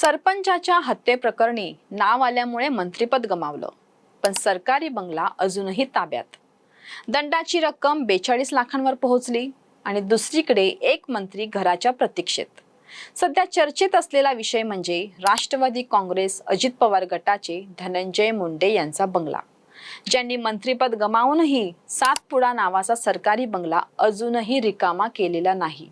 सरपंचाच्या हत्येप्रकरणी नाव आल्यामुळे मंत्रिपद गमावलं. पण सरकारी बंगला अजूनही ताब्यात. दंडाची रक्कम बेचाळीस लाखांवर पोहोचली आणि दुसरीकडे एक मंत्री घराच्या प्रतीक्षेत. सध्या चर्चेत असलेला विषय म्हणजे राष्ट्रवादी काँग्रेस अजित पवार गटाचे धनंजय मुंडे यांचा बंगला. ज्यांनी मंत्रिपद गमावूनही सातपुडा नावाचा सरकारी बंगला अजूनही रिकामा केलेला नाही.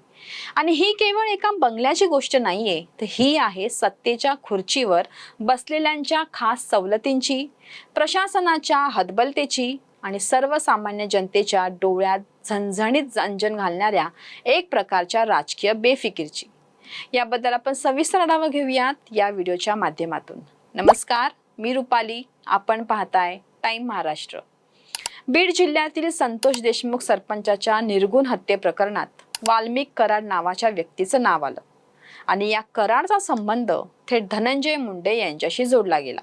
आणि ही केवळ एका बंगल्याची गोष्ट नाहीये. तर ही आहे सत्तेच्या खुर्चीवर बसलेल्यांच्या खास सवलतींची प्रशासनाच्या हतबलतेची आणि सर्वसामान्य जनतेच्या डोळ्यात झणझणीत अंजन घालणाऱ्या एक प्रकारच्या राजकीय बेफिकीरची. याबद्दल आपण सविस्तर आढावा घेऊयात या व्हिडिओच्या माध्यमातून. नमस्कार मी रुपाली. आपण पाहताय टाइम महाराष्ट्र. बीड जिल्ह्यातील संतोष देशमुख सरपंचाच्या निर्गुण हत्ये प्रकरणात वाल्मिक कराड नावाच्या व्यक्तीचं नाव आलं. आणि या कराडचा संबंध थेट धनंजय मुंडे यांच्याशी जोडला गेला.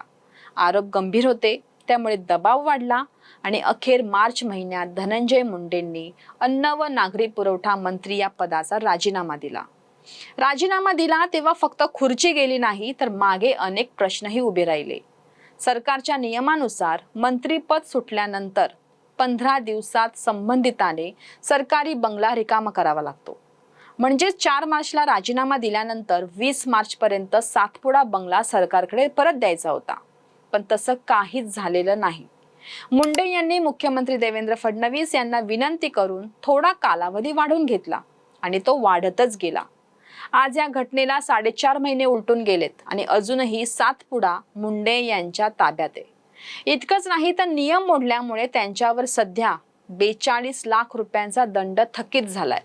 आरोप गंभीर होते त्यामुळे दबाव वाढला आणि अखेर मार्च महिन्यात धनंजय मुंडेंनी अन्न व नागरी पुरवठा मंत्री या पदाचा राजीनामा दिला. राजीनामा दिला तेव्हा फक्त खुर्ची गेली नाही तर मागे अनेक प्रश्नही उभे राहिले. सरकारच्या नियमानुसार मंत्रीपद सुटल्यानंतर पंधरा दिवसात संबंधिताने सरकारी बंगला रिकामा करावा लागतो. म्हणजेच चार मार्चला राजीनामा दिल्यानंतर वीस मार्चपर्यंत सातपुडा बंगला सरकारकडे परत द्यायचा होता. पण तसं काहीच झालेलं नाही. मुंडे यांनी मुख्यमंत्री देवेंद्र फडणवीस यांना विनंती करून थोडा कालावधी वाढून घेतला आणि तो वाढतच गेला. आज या घटनेला साडेचार महिने उलटून गेलेत आणि अजूनही सातपुडा मुंडे यांच्या ताब्यात आहे. इतकंच नाही तर नियम मोडल्यामुळे त्यांच्यावर सध्या बेचाळीस लाख रुपयांचा दंड थकीत झालाय.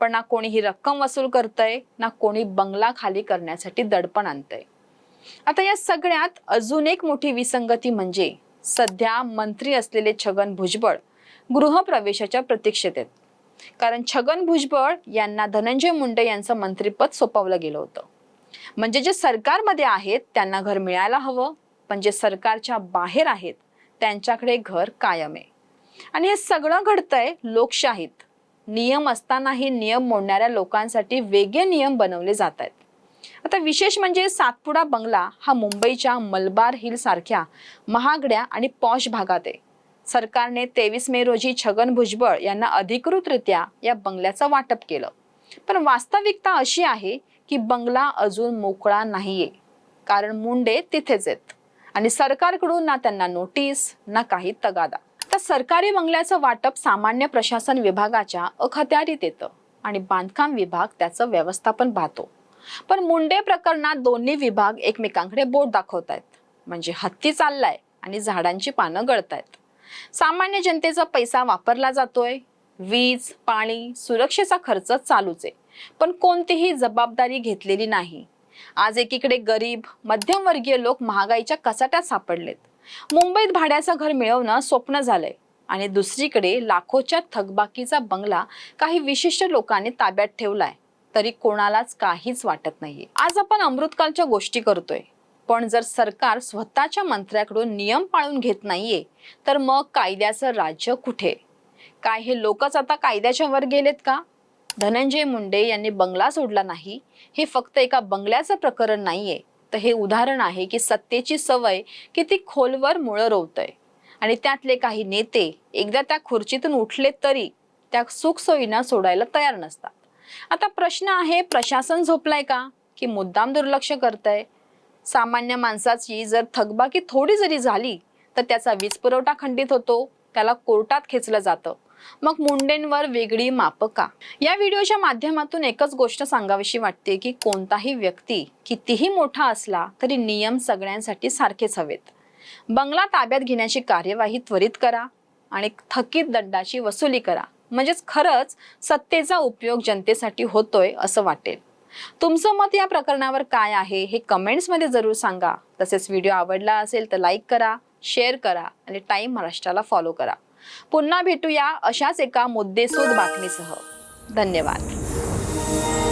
पण ना कोणी ही रक्कम वसूल करतय ना कोणी बंगला खाली करण्यासाठी दडपण आणतंय. आता या सगळ्यात अजून एक मोठी विसंगती म्हणजे सध्या मंत्री असलेले छगन भुजबळ गृहप्रवेशाच्या प्रतीक्षेत आहेत. कारण छगन भुजबळ यांना धनंजय मुंडे यांचं मंत्रीपद सोपवलं गेलं होतं. म्हणजे जे सरकारमध्ये आहेत त्यांना घर मिळायला हवं पण जे सरकारच्या बाहेर आहेत त्यांच्याकडे घर कायम आहे. आणि हे सगळं घडतंय लोकशाहीत. नियम असतानाही नियम मोडणाऱ्या लोकांसाठी वेगळे नियम बनवले जात आहेत आता विशेष म्हणजे सातपुडा बंगला हा मुंबईच्या मलबार हिल सारख्या महागड्या आणि पॉश भागात आहे. सरकारने तेवीस मे रोजी छगन भुजबळ यांना अधिकृतरित्या या बंगल्याचं वाटप केलं. पण वास्तविकता अशी आहे की बंगला अजून मोकळा नाहीये. कारण मुंडे तिथेच आहेत. आणि सरकारकडून ना त्यांना नोटीस ना काही तगादा. तर सरकारी बंगल्याचं वाटप सामान्य प्रशासन विभागाच्या अखत्यारीत येतं आणि बांधकाम विभाग त्याचं व्यवस्थापन पाहतो. पण मुंडे प्रकरणात दोन्ही विभाग एकमेकांकडे बोट दाखवत आहेत म्हणजे हत्ती चाललाय आणि झाडांची पानं गळतायत. सामान्य जनतेचा पैसा वापरला जातोय. वीज पाणी सुरक्षेचा खर्च चालूच आहे. पण कोणतीही जबाबदारी घेतलेली नाही. आज एकीकडे गरीब मध्यमवर्गीय लोक महागाईच्या कचाट्यात सापडलेत. मुंबईत भाड्याचं घर मिळवणं स्वप्न झालंय. आणि दुसरीकडे लाखोच्या थकबाकीचा बंगला काही विशिष्ट लोकांनी ताब्यात ठेवलाय. तरी कोणालाच काहीच वाटत नाहीये. आज आपण अमृतकालच्या गोष्टी करतोय. पण जर सरकार स्वतःच्या मंत्र्याकडून नियम पाळून घेत नाहीये तर मग कायद्याचं राज्य कुठे? काय हे लोकच आता कायद्याच्या वर गेलेत का? धनंजय मुंडे यांनी बंगला सोडला नाही हे फक्त एका बंगल्याचं प्रकरण नाहीये. तर हे उदाहरण आहे की सत्तेची सवय किती खोलवर मुळं रोवतय. आणि त्यातले काही नेते एकदा त्या खुर्चीतून उठले तरी त्या सुखसोयींना सोडायला तयार नसतात. आता प्रश्न आहे प्रशासन झोपलाय का? की मुद्दाम दुर्लक्ष करतंय? सामान्य माणसाची जर थकबाकी थोडी जरी झाली तर त्याचा वीज पुरवठा खंडित होतो त्याला कोर्टात खेचलं जातं. मग मुंडेंवर वेगळी माप का? या व्हिडिओच्या माध्यमातून एकच गोष्ट सांगावीशी वाटते की कोणताही व्यक्ती कितीही मोठा असला तरी नियम सगळ्यांसाठी सारखेच हवेत. बंगला ताब्यात घेण्याची कार्यवाही त्वरित करा आणि थकीत दंडाची वसुली करा. म्हणजेच खरंच सत्तेचा उपयोग जनतेसाठी होतोय असं वाटेल. तुमचं मत या प्रकरणावर काय आहे हे कमेंट्समध्ये जरूर सांगा. तसेच व्हिडिओ आवडला असेल तर लाईक करा शेअर करा आणि टाईम महाराष्ट्राला फॉलो करा. पुन्हा भेटूया अशाच एका मुद्देसूद बातमीसह. धन्यवाद.